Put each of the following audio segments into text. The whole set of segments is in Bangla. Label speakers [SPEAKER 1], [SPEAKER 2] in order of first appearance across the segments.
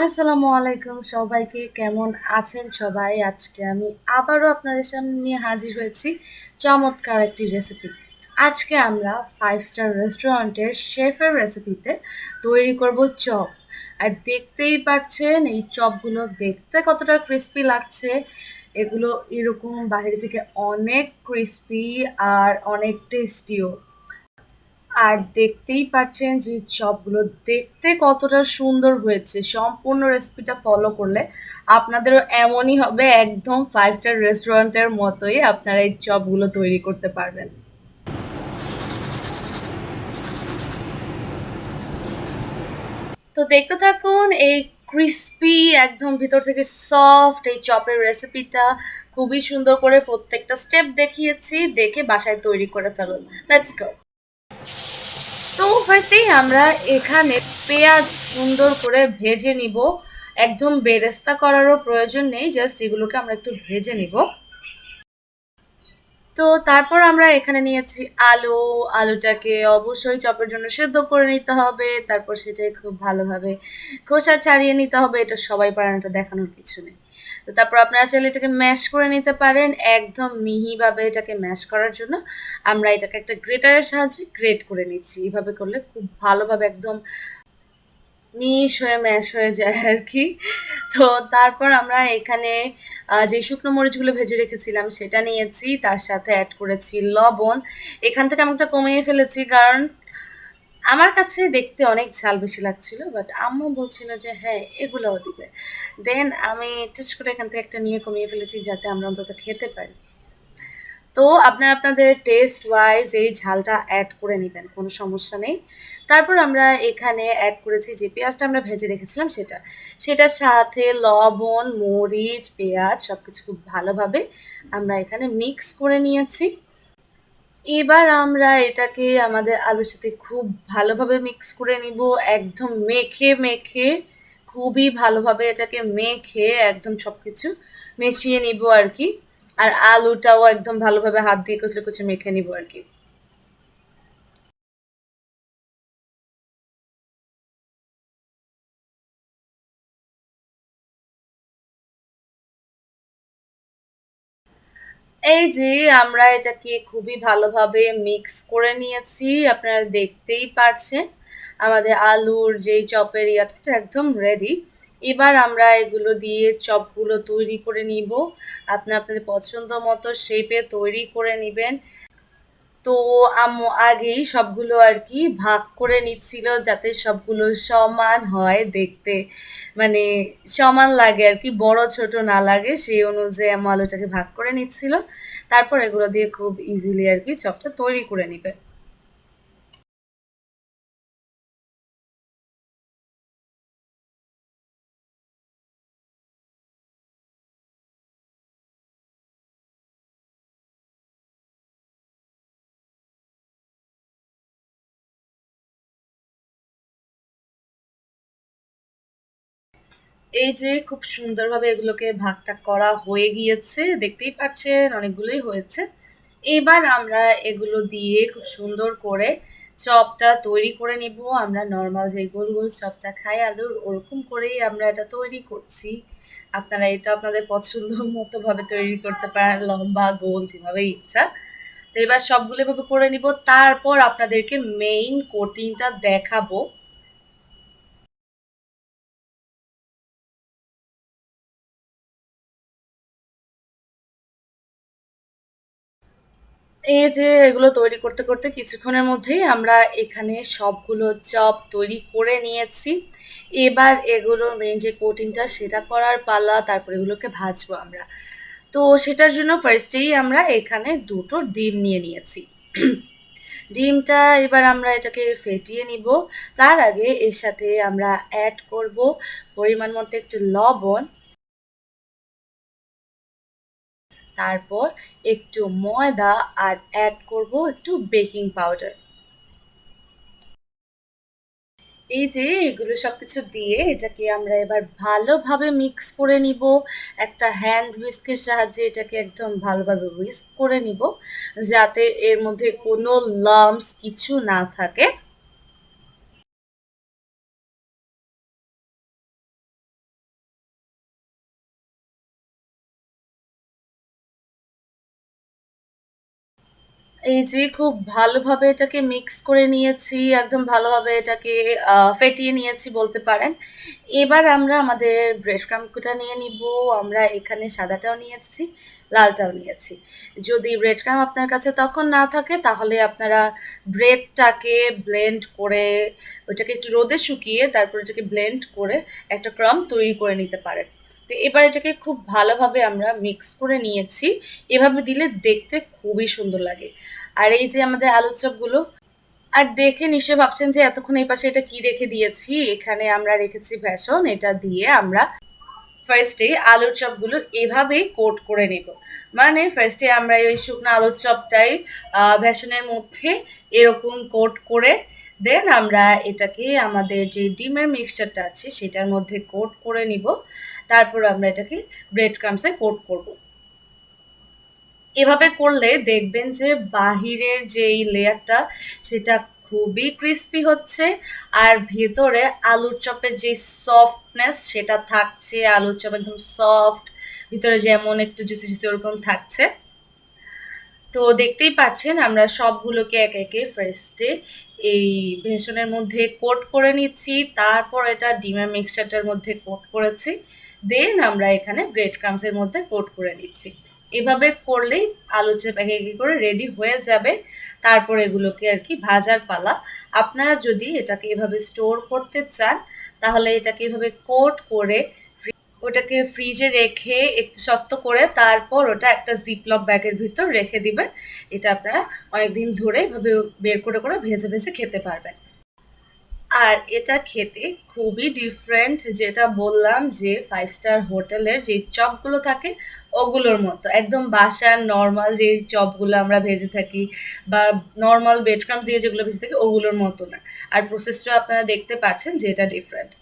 [SPEAKER 1] আসসালামু আলাইকুম সবাইকে, কেমন আছেন সবাই? আজকে আমি আবারও আপনাদের সামনে হাজির হয়েছি চমৎকার একটি রেসিপি আজকে আমরা ফাইভ স্টার রেস্টুরেন্টের শেফের রেসিপিতে তৈরি করব চপ। আর দেখতেই পাচ্ছেন, এই চপগুলো দেখতে কতটা ক্রিস্পি লাগছে। এগুলো এরকম বাইরে থেকে অনেক ক্রিস্পি আর অনেক টেস্টিও আর দেখতেই পাচ্ছেন যে চপগুলো দেখতে কতটা সুন্দর হয়েছে। সম্পূর্ণ রেসিপিটা ফলো করলে আপনাদেরও এমনই হবে, একদম ফাইভ স্টার রেস্টুরেন্টের মতোই আপনারা এই চপগুলো তৈরি করতে পারবেন। তো দেখতে থাকুন, এই ক্রিস্পি একদম ভিতর থেকে সফট এই চপের রেসিপিটা খুবই সুন্দর করে প্রত্যেকটা স্টেপ দেখিয়েছি, দেখে বাসায় তৈরি করে ফেলুন। লেটস গো তো ফার্স্টেই আমরা এখানে পেঁয়াজ সুন্দর করে ভেজে নিব। একদম বেরেস্তা করারও প্রয়োজন নেই জাস্ট এগুলোকে আমরা একটু ভেজে নিব। তো তারপর আমরা এখানে নিয়েছি আলু। আলুটাকে অবশ্যই চপের জন্য সেদ্ধ করে নিতে হবে। তারপর সেটাই খুব ভালোভাবে খোসা ছাড়িয়ে নিতে হবে। এটা সবাই পারেন এটা দেখানোর কিছু নেই। তো তারপর আপনারা চাইলে এটাকে ম্যাশ করে নিতে পারেন একদম মিহিভাবে এটাকে ম্যাশ করার জন্য। আমরা এটাকে একটা গ্রেটারের সাহায্যে গ্রেট করে নিচ্ছি। এভাবে করলে খুব ভালোভাবে একদম মিশ হয়ে ম্যাশ হয়ে যায় আর কি তো তারপর আমরা এখানে যে শুকনো মরিচগুলো ভেজে রেখেছিলাম সেটা নিয়েছি। তার সাথে অ্যাড করেছি লবণ। এখান থেকে আমি একটা কমিয়ে ফেলেছি কারণ আমার কাছে দেখতে অনেক ঝাল বেশি লাগছিল বাট আম্মু বলছিল যে হ্যাঁ এগুলোও দিবে। দেন আমি টেস্ট করে এখান থেকে একটা নিয়ে কমিয়ে ফেলেছি যাতে আমরা অন্তত খেতে পারি। তো আপনার আপনাদের টেস্ট ওয়াইজ এই ঝালটা অ্যাড করে নেবেন, কোনো সমস্যা নেই। তারপর আমরা এখানে অ্যাড করেছি যে পেঁয়াজটা আমরা ভেজে রেখেছিলাম সেটা। সেটার সাথে লবণ, মরিচ, পেঁয়াজ সব কিছু খুব ভালোভাবে আমরা এখানে মিক্স করে নিয়েছি। এবার আমরা এটাকে আমাদের আলুর সাথে খুব ভালোভাবে মিক্স করে নিব, একদম মেখে মেখে, খুবই ভালোভাবে এটাকে মেখে একদম সব কিছু মিশিয়ে নিব আর কি। আর আলুটাও একদম ভালোভাবে হাত দিয়ে কচলে কুচে মেখে নিব আর কি। এই যে আমরা এটাকে খুবই ভালোভাবে মিক্স করে নিয়েছি, আপনারা দেখতেই পারছেন। আমাদের আলুর যেই চপের ইয়াটা, এটা একদম রেডি এবার আমরা এগুলো দিয়ে চপগুলো তৈরি করে নিব। আপনি আপনাদের পছন্দ মতো শেপে তৈরি করে নেবেন। তো আম্মু আগেই সবগুলো আর কি ভাগ করে নিচ্ছিল যাতে সবগুলো সমান হয় দেখতে। মানে সমান লাগে আর কি, বড় ছোট না লাগে, সেই অনুযায়ী আম্মু আলুটাকে ভাগ করে নিচ্ছিল। তারপর এগুলো দিয়ে খুব ইজিলি আর কি চপটা তৈরি করে নিবে। এই যে খুব সুন্দরভাবে এগুলোকে ভাগটা করা হয়ে গিয়েছে, দেখতেই পাচ্ছেন অনেকগুলোই হয়েছে। এবার আমরা এগুলো দিয়ে খুব সুন্দর করে চপটা তৈরি করে নিব। আমরা নর্মাল যে গোল গোল চপটা খাই, আলুর, ওরকম করেই আমরা এটা তৈরি করছি। আপনারা এটা আপনাদের পছন্দ মতো ভাবে তৈরি করতে পারেন, লম্বা, গোল, যেভাবে ইচ্ছা। তো এবার সবগুলো ভাবে করে নিব। তারপর আপনাদেরকে মেইন কোটিংটা দেখাবো। এই যে এগুলো তৈরি করতে করতে কিছুক্ষণের মধ্যেই আমরা এখানে সবগুলো চপ তৈরি করে নিয়েছি। এবার এগুলো মেন যে কোটিংটা সেটা করার পালা, তারপর এগুলোকে ভাজবো আমরা। তো সেটার জন্য ফার্স্টেই আমরা এখানে দুটো ডিম নিয়ে নিয়েছি। ডিমটা এবার আমরা এটাকে ফেটিয়ে নিব। তার আগে এর সাথে আমরা অ্যাড করব পরিমাণ মতো একটু লবণ। তারপর একটু ময়দা আর অ্যাড করব একটু বেকিং পাউডার এই যে এগুলো সব কিছু দিয়ে এটাকে আমরা এবার ভালোভাবে মিক্স করে নিব। একটা হ্যান্ড হুইস্কের সাহায্যে এটাকে একদম ভালোভাবে হুইস্ক করে নিব। যাতে এর মধ্যে কোনো লামস কিছু না থাকে। এই যে খুব ভালোভাবে এটাকে মিক্স করে নিয়েছি, একদম ভালোভাবে এটাকে ফেটিয়ে নিয়েছি বলতে পারেন। এবার আমরা আমাদের ব্রেড ক্রামটা নিয়ে নিব, আমরা এখানে সাদাটাও নিয়েছি, লালটাও নিয়েছি। যদি ব্রেড ক্রাম আপনার কাছে তখন না থাকে, তাহলে আপনারা ব্রেডটাকে ব্লেন্ড করে ওটাকে একটু রোদে শুকিয়ে তারপর ওটাকে ব্লেন্ড করে একটা ক্রাম তৈরি করে নিতে পারেন। তো এবার এটাকে খুব ভালোভাবে আমরা মিক্স করে নিয়েছি। এভাবে দিলে দেখতে খুবই সুন্দর লাগে। আর এই যে আমাদের আলুর চপগুলো, আর দেখে নিশ্চয়ই ভাবছেন যে এতক্ষণ এই পাশে এটা কি রেখে দিয়েছি? এখানে আমরা রেখেছি ভ্যাসন এটা দিয়ে আমরা ফার্স্টে আলুর চপগুলো এভাবেই কোট করে নেব। মানে ফার্স্টে আমরা এই শুকনো আলুর চপটাই ভ্যাসনের মধ্যে এরকম কোট করে দেন আমরা এটাকে আমাদের যে ডিমের মিক্সচারটা আছে, সেটার মধ্যে কোট করে নিব। তারপর আমরা এটাকে ব্রেড ক্রামসে কোট করব। এভাবে করলে দেখবেন যে বাহিরের যেই লেয়ারটা, সেটা খুবই ক্রিস্পি হচ্ছে আর ভেতরে আলুর চপের যে সফটনেস সেটা থাকছে। আলুর চপ একদম সফট ভিতরে যেমন একটু জুসি জুসি ওরকম থাকছে। তো দেখতেই পাচ্ছেন, আমরা সবগুলোকে একে একে ফার্স্টে এই ভেষনের মধ্যে কোট করে নিচ্ছি। তারপর এটা ডিমের মিক্সচারটার মধ্যে কোট করেছি। দেন আমরা এখানে ব্রেড ক্রামসের মধ্যে কোট করে নিচ্ছি। এভাবে করলেই আলু চপ একে একে করে রেডি হয়ে যাবে। তারপর এগুলোকে আর কি ভাজার পালা। আপনারা যদি এটাকে এভাবে স্টোর করতে চান, তাহলে এটাকে এভাবে কোট করে ওটাকে ফ্রিজে রেখে একটু শক্ত করে তারপর ওটা একটা জিপলক ব্যাগের ভিতর রেখে দিবেন। এটা আপনারা অনেকদিন ধরে এভাবে বের করে করে ভেজে ভেজে খেতে পারবেন। আর এটা খেতে খুবই ডিফারেন্ট যেটা বললাম যে ফাইভ স্টার হোটেলের যে চপগুলো থাকে, ওগুলোর মতো। একদম বাসার নর্মাল যে চপগুলো আমরা ভেজে থাকি বা নর্মাল বেডক্রামস দিয়ে যেগুলো ভেজে থাকি, ওগুলোর মতো না। আর প্রসেসটা আপনারা দেখতে পাচ্ছেন যে এটা ডিফারেন্ট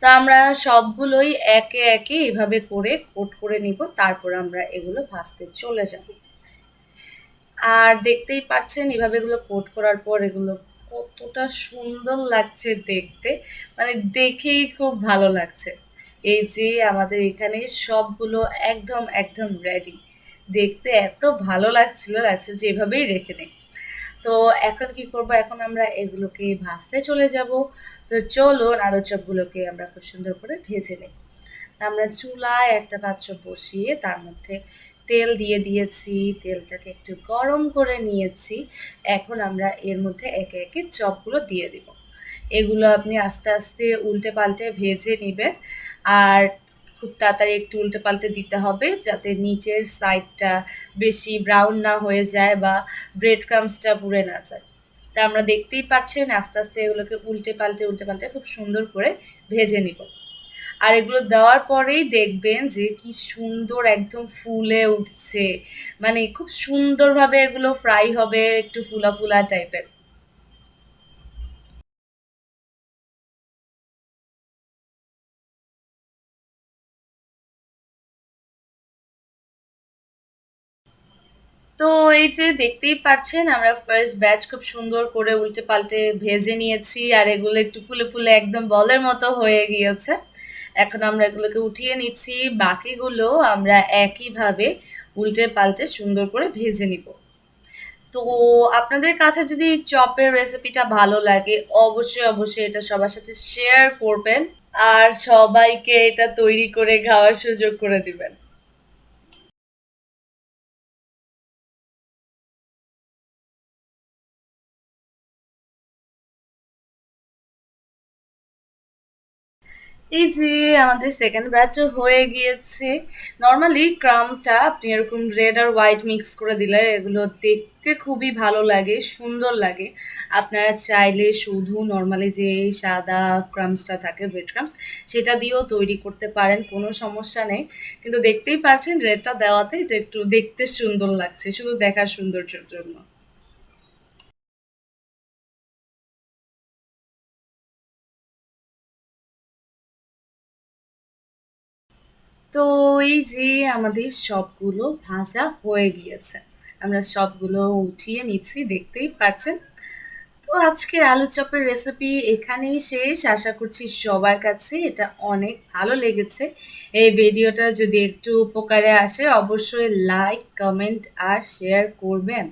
[SPEAKER 1] তো আমরা সবগুলোই একে একে এভাবে করে কোট করে নিব, তারপর আমরা এগুলো ভাজতে চলে যাব। আর দেখতেই পাচ্ছেন এভাবে এগুলো কোট করার পর এগুলো কতটা সুন্দর লাগছে দেখতে। মানে দেখেই খুব ভালো লাগছে। এই যে আমাদের এখানে সবগুলো একদম একদম রেডি দেখতে এত ভালো লাগছিল লাগছে যে এভাবেই রেখে নেই তো এখন কি করব? এখন আমরা এগুলোকে ভাজতে চলে যাব। তো চলো আলু চপগুলোকে আমরা খুব সুন্দর করে ভেজে নিই। আমরা চুলায় একটা পাত্র বসিয়ে তার মধ্যে তেল দিয়ে দিয়েছি, তেলটাকে একটু গরম করে নিয়েছি। এখন আমরা এর মধ্যে একে একে চপগুলো দিয়ে দিব। এগুলো আপনি আস্তে আস্তে উল্টে পাল্টে ভেজে নেবেন। আর খুব তাড়াতাড়ি একটু উল্টে পাল্টে দিতে হবে যাতে নিচের সাইডটা বেশি ব্রাউন না হয়ে যায় বা ব্রেড ক্রামসটা পুড়ে না যায়। তা আমরা দেখতেই পাচ্ছেন, আস্তে আস্তে এগুলোকে উল্টে পাল্টে উল্টে পাল্টে খুব সুন্দর করে ভেজে নিব। আর এগুলো দেওয়ার পরেই দেখবেন যে কি সুন্দর একদম ফুলে উঠছে। মানে খুব সুন্দরভাবে এগুলো ফ্রাই হবে, একটু ফুলা ফুলা টাইপের তো এই যে দেখতেই পাচ্ছেন, আমরা ফার্স্ট ব্যাচ খুব সুন্দর করে উল্টে পাল্টে ভেজে নিয়েছি, আর এগুলো একটু ফুলে ফুলে একদম বলের মতো হয়ে গিয়েছে। এখন আমরা এগুলোকে উঠিয়ে নিচ্ছি। বাকিগুলো আমরা একইভাবে উল্টে পাল্টে সুন্দর করে ভেজে নিব। তো আপনাদের কাছে যদি চপের রেসিপিটা ভালো লাগে, অবশ্যই অবশ্যই এটা সবার সাথে শেয়ার করবেন। আর সবাইকে এটা তৈরি করে খাওয়ার সুযোগ করে দিবেন। এই যে আমাদের সেকেন্ড ব্যাচও হয়ে গিয়েছে। নর্মালি ক্রামটা আপনি এরকম রেড আর হোয়াইট মিক্স করে দিলে এগুলো দেখতে খুবই ভালো লাগে, সুন্দর লাগে। আপনারা চাইলে শুধু নর্মালি যে সাদা ক্রামসটা থাকে ব্রেড ক্রামস সেটা দিয়েও তৈরি করতে পারেন, কোনো সমস্যা নেই। কিন্তু দেখতেই পাচ্ছেন রেডটা দেওয়াতে এটা একটু দেখতে সুন্দর লাগছে, শুধু দেখার সৌন্দর্যের জন্য। তো এই যে আমাদের সবগুলো ভাজা হয়ে গিয়েছে, আমরা সবগুলো উঠিয়ে নিচ্ছি, দেখতেই পাচ্ছেন। তো আজকের আলু চপের রেসিপি এখানেই শেষ। আশা করছি সবার কাছে এটা অনেক ভালো লেগেছে। এই ভিডিওটা যদি একটু উপকারে আসে, অবশ্যই লাইক কমেন্ট আর শেয়ার করবেন।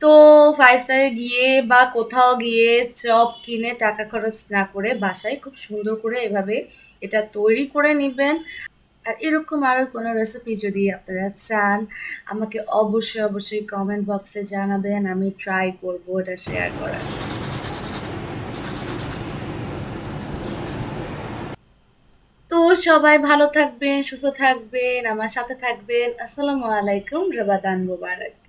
[SPEAKER 1] তো ফাইভ স্টারে গিয়ে বা কোথাও গিয়ে চপ কিনে টাকা খরচ না করে বাসায় খুব সুন্দর করে এভাবে এটা তৈরি করে নেবেন। আর এরকম আরও কোনো রেসিপি যদি আপনারা চান, আমাকে অবশ্যই অবশ্যই কমেন্ট বক্সে জানাবেন, আমি ট্রাই করব এটা শেয়ার করার। তো সবাই ভালো থাকবেন, সুস্থ থাকবেন, আমার সাথে থাকবেন। আসসালামু আলাইকুম রবাদান মুবারক।